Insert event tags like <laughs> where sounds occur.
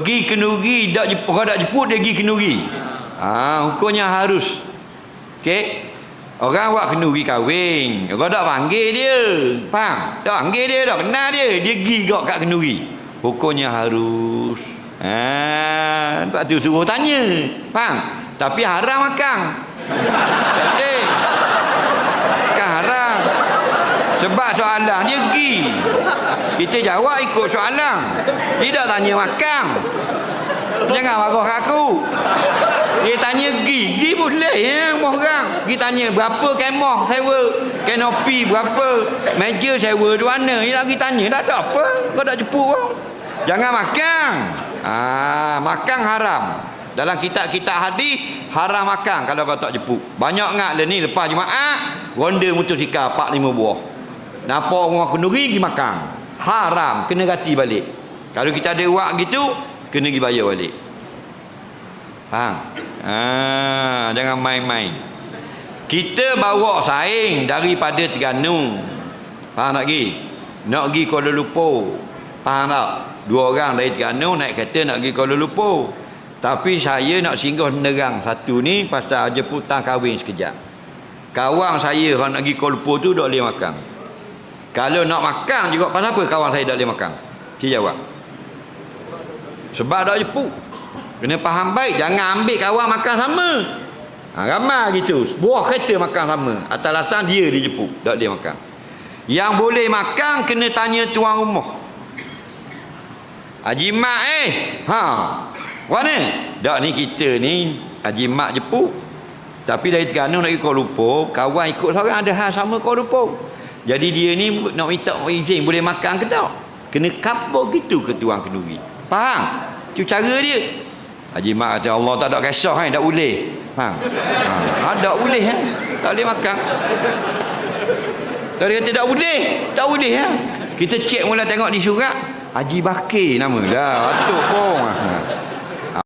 pergi kenuri dak orang dak jemput dia pergi kenuri ha hukumnya harus. Okey orang buat kenuri kahwin. Orang dak panggil dia. Faham? Dak panggil dia dak kenal dia. Dia pergi gak kat kenuri hukumnya harus. Ha sebab tu suruh tanya. Faham? Tapi haram makan. <laughs> Eh kan haram sebab soalan dia pergi. Kita jawab ikut soalan. Tidak tanya makan. Jangan marah aku. Dia tanya gi gi boleh ya orang. Gi tanya berapa kemah sewa kanopi berapa meja sewa di mana. Dia lagi tanya. Dah ada apa. Kau dah jemput orang. Jangan makan. Ah makan haram. Dalam kitab-kitab hadis haram makan. Kalau kau tak jemput banyak ngak le ni lepas jemaah ronda motosikal 4 5 buah nampak orang kenduri pergi makan? Haram kena ganti balik. Kalau kita ada wak gitu kena pergi bayar balik. Faham? Ha, jangan main-main. Kita bawa saing daripada Terengganu. Faham tak pergi nak pergi Kuala Lumpur. Faham tak? Dua orang dari Terengganu naik kereta nak pergi Kuala Lumpur. Tapi saya nak singgah nerang satu ni pasal jemputan kahwin sekejap. Kawan saya kalau nak pergi Kuala Lumpur tu tak boleh makan kalau nak makan juga pasal apa kawan saya tak boleh makan? Saya jawab. Sebab dah jemput kena faham baik jangan ambil kawan makan sama. Ha, ramai gitu. Sebuah kereta makan sama. Atas alasan dia dijemput tak boleh makan. Yang boleh makan kena tanya tuan rumah. Haji Mak eh? Ha. Mana? Tak ni kita ni Haji Mak jemput. Tapi dari Terengganu nak pergi Kuala Lumpur kawan ikut seorang ada hal sama Kuala Lumpur jadi dia ni nak minta izin boleh makan ke tak? Kena kapur gitu ke tuan kenduri. Faham? Itu cara dia. Haji Mak kata Allah tak ada kisah kan tak boleh. Faham? Ha, tak boleh eh? tak boleh makan. Dia kata tak boleh tak boleh eh? kita cek mula tengok di surat Haji Bakir nama. Dah atuk pun. ha.